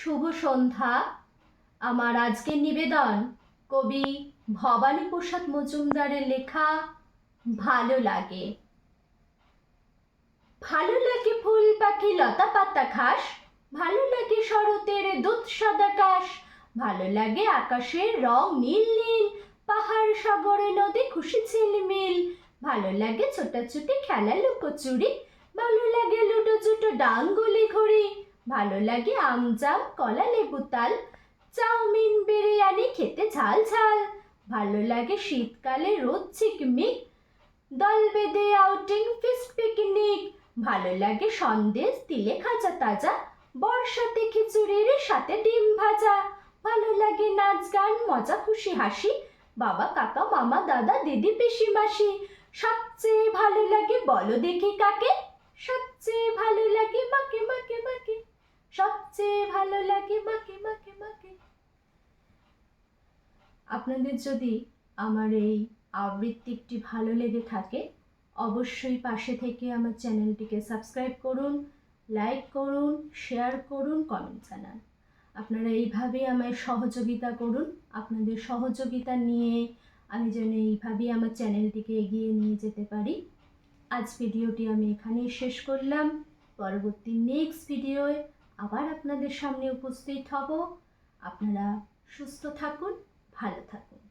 শুভ সন্ধ্যা। আমার আজকের নিবেদন কবি ভবানী প্রসাদ মজুমদারের লেখা, ভালো লাগে। ভালো লাগে ফুল পাখি লতা পাতা ঘাস ভালো লাগে শরতের দুধ সাদা কাশ, ভালো লাগে আকাশের রং নীল নীল, পাহাড় সাগরে নদী খুশি ঝিলমিল, ভালো লাগে ছোটাছুটি খেলা লুকোচুরি ভালো লাগে লুডো জুটো ডাঙ্গুলি ঘুরি ভালো লাগে আম জাম, কলা লেবু তাল, চাউমিন, বিরিয়ানি খেতে ঝাল ঝাল। ভালো লাগে শীতকালে রোদ ঝিকমিক দল বেঁধে আউটিং ফিস্ট পিকনিক ভালো লাগে সন্দেশ, তিলে খাজা তাজা, বর্ষাতে খিচুড়ির সাথে ডিম ভাজা। ভালো লাগে নাচ গান, মজা খুশি হাসি, বাবা, কাকা, মামা, দাদা, দিদি পিসি মাসি সবচেয়ে ভালো লাগে বলো দেখি কাকে সবচেয়ে ভালো লাগে মাকে মাকে মাকে সবচেয়ে ভালো লাগে মাকে মাকে মাকে। আপনাদের যদি আমার এই আবৃত্তিটি ভালো লেগে থাকে, অবশ্যই পাশে থেকে আমার চ্যানেলটিকে সাবস্ক্রাইব করুন, লাইক করুন, শেয়ার করুন, কমেন্ট জানান। আপনারা এইভাবেই আমায় সহযোগিতা করুন, আপনাদের সহযোগিতা নিয়ে আমি যেন এইভাবেই আমার চ্যানেলটিকে এগিয়ে নিয়ে যেতে পারি। আজ ভিডিওটি আমি এখানেই শেষ করলাম। পরবর্তী নেক্সট ভিডিওয় আবার আপনাদের সামনে উপস্থিত হব। আপনারা সুস্থ থাকুন ভালো থাকুন।